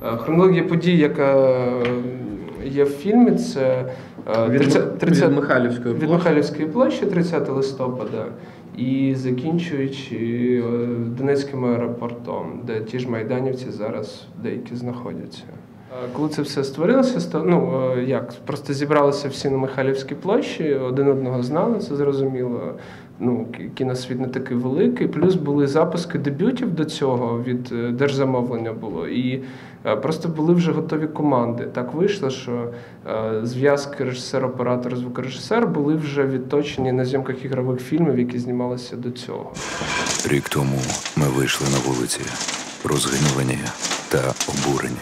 хронологія подій, яка е, є в фільмі, це е, 30, 30 від Михайлівської від площі. Михайлівської площі 30 листопада і закінчуючи е, Донецьким аеропортом, де ті ж майданівці зараз деякі знаходяться. Е, Коли це все створилося, ну е, як просто зібралися всі на Михайлівській площі, один одного знали, це зрозуміло. Ну, кі- кіносвіт не такий великий. Плюс були запуски дебютів до цього від е, держзамовлення було. І просто були вже готові команди. Так вийшло, що зв'язки режисер-оператор, звукорежисер були вже відточені на зйомках ігрових фільмів, які знімалися до цього. Рік тому ми вийшли на вулиці, розгнівані та обурені.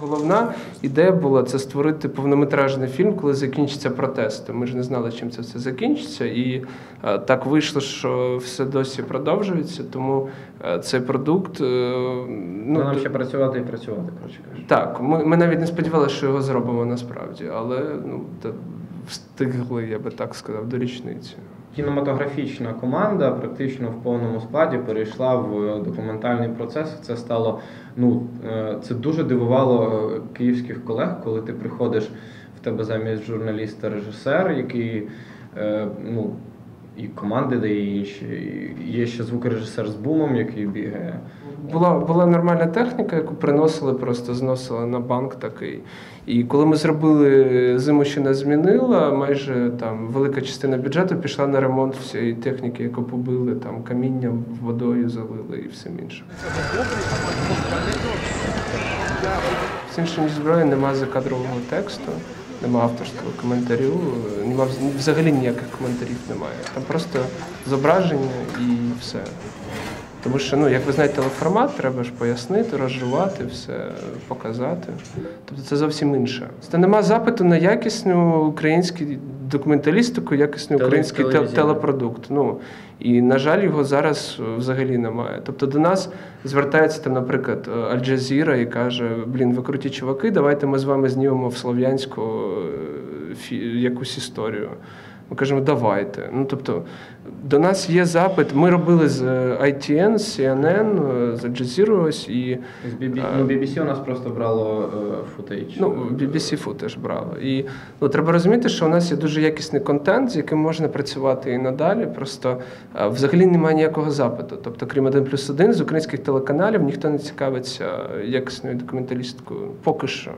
Головна ідея була це створити повнометражний фільм, коли закінчаться протести. Ми ж не знали, чим це все закінчиться, і е, так вийшло, що все досі продовжується. Тому е, цей продукт. е, Ну, нам ще працювати і працювати, коротше кажучи. так, ми, ми навіть не сподівалися, що його зробимо насправді, але ну встигли, я би так сказав, до річниці. Кінематографічна команда практично в повному складі перейшла в документальний процес. Це стало ну е, це дуже дивувало е, київських колег, коли ти приходиш в тебе замість журналіста режисер, який е, ну. І команди дає інші. І Є ще звукорежисер з бумом, який бігає. Була, була нормальна техніка, яку приносили, просто зносили на банк такий. І коли ми зробили зиму, ще не змінила, майже там велика частина бюджету пішла на ремонт всієї техніки, яку побили, там камінням, водою залили і всім іншим. З іншим зброї немає закадрового тексту, немає авторського коментарю, нема взагалі ніяких коментарів немає. Там просто зображення і все. Тому що, ну, як ви знаєте, телеформат треба ж пояснити, розжувати, все показати. Тобто це зовсім інше. Це нема запиту на якісну українську документалістику, якісний український те- телепродукт. Ну, і, на жаль, його зараз е, взагалі немає. Тобто до нас звертається там, наприклад, е, Аль-Джазіра і каже: Блін, ви круті чуваки, давайте ми з вами знімемо в Слов'янську е, якусь історію. Ми кажемо, давайте. Ну тобто, до нас є запит. Ми робили з е, ITN, з CNN, е, з Al Jazeera ось і З BBC, ну, BBC у нас просто брало е, футейдж. ну, BBC Food теж брало. І ну, треба розуміти, що у нас є дуже якісний контент, з яким можна працювати і надалі. Просто е, взагалі немає ніякого запиту. Тобто, крім 1 плюс 1, з українських телеканалів ніхто не цікавиться якісною документалістикою поки що.